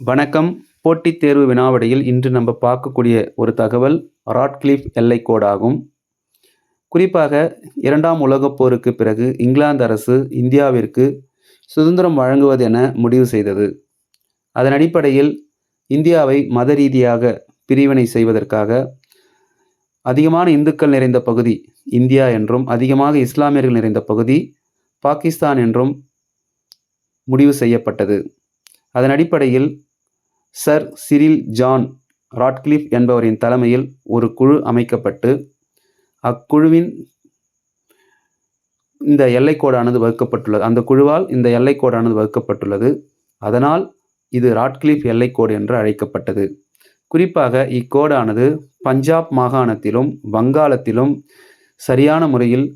வணக்கம். போட்டித் தேர்வு வினாவடியில் இன்று நம்ம பார்க்கக்கூடிய ஒரு தகவல் ராட்கிளிஃப் எல்லைக்கோடாகும் குறிப்பாக இரண்டாம் உலகப் போருக்கு பிறகு இங்கிலாந்து அரசு இந்தியாவிற்கு சுதந்திரம் வழங்குவது என முடிவு செய்தது. அதன் அடிப்படையில் இந்தியாவை மத ரீதியாக பிரிவினை செய்வதற்காக அதிகமான இந்துக்கள் நிறைந்த பகுதி இந்தியா என்றும் அதிகமாக இஸ்லாமியர்கள் நிறைந்த பகுதி பாகிஸ்தான் என்றும் முடிவு செய்யப்பட்டது. அதன் அடிப்படையில் சர் சிரில் ஜான் ராட்கிளிஃப் என்பவரின் தலைமையில் ஒரு குழு அமைக்கப்பட்டு அக்குழுவின் இந்த எல்லைக்கோடானது வகுக்கப்பட்டுள்ளது. அந்த குழுவால் இந்த எல்லைக்கோடானது வகுக்கப்பட்டுள்ளது. அதனால் இது ராட்கிளிஃப் எல்லைக்கோடு என்று அழைக்கப்பட்டது. குறிப்பாக இக்கோடானது பஞ்சாப் மாகாணத்திலும் வங்காளத்திலும் சரியான முறையில்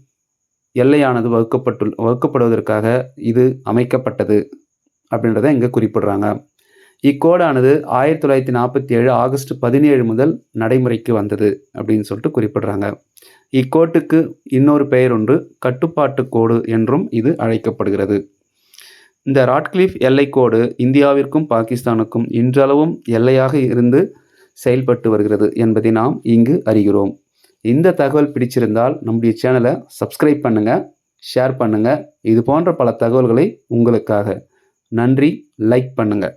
எல்லையானது வகுக்கப்பட்டு வகுக்கப்படுவதற்காக இது அமைக்கப்பட்டது. அப்படின்றத இங்கே குறிப்பிடுறாங்க. இக்கோடானது ஆயிரத்தி தொள்ளாயிரத்தி நாற்பத்தி ஏழு ஆகஸ்ட் பதினேழு முதல் நடைமுறைக்கு வந்தது அப்படின்னு சொல்லிட்டு குறிப்பிடுறாங்க. இக்கோட்டுக்கு இன்னொரு பெயர் ஒன்று கட்டுப்பாட்டு கோடு என்றும் இது அழைக்கப்படுகிறது. இந்த ராட்கிளிஃப் எல்லைக்கோடு இந்தியாவிற்கும் பாகிஸ்தானுக்கும் இன்றளவும் எல்லையாக இருந்து செயல்பட்டு வருகிறது என்பதை நாம் இங்கு அறிகிறோம். இந்த தகவல் பிடிச்சிருந்தால் நம்முடைய சேனலை சப்ஸ்கிரைப் பண்ணுங்கள் ஷேர் பண்ணுங்கள் இது போன்ற பல தகவல்களை உங்களுக்காக நன்றி. லைக் பண்ணுங்கள்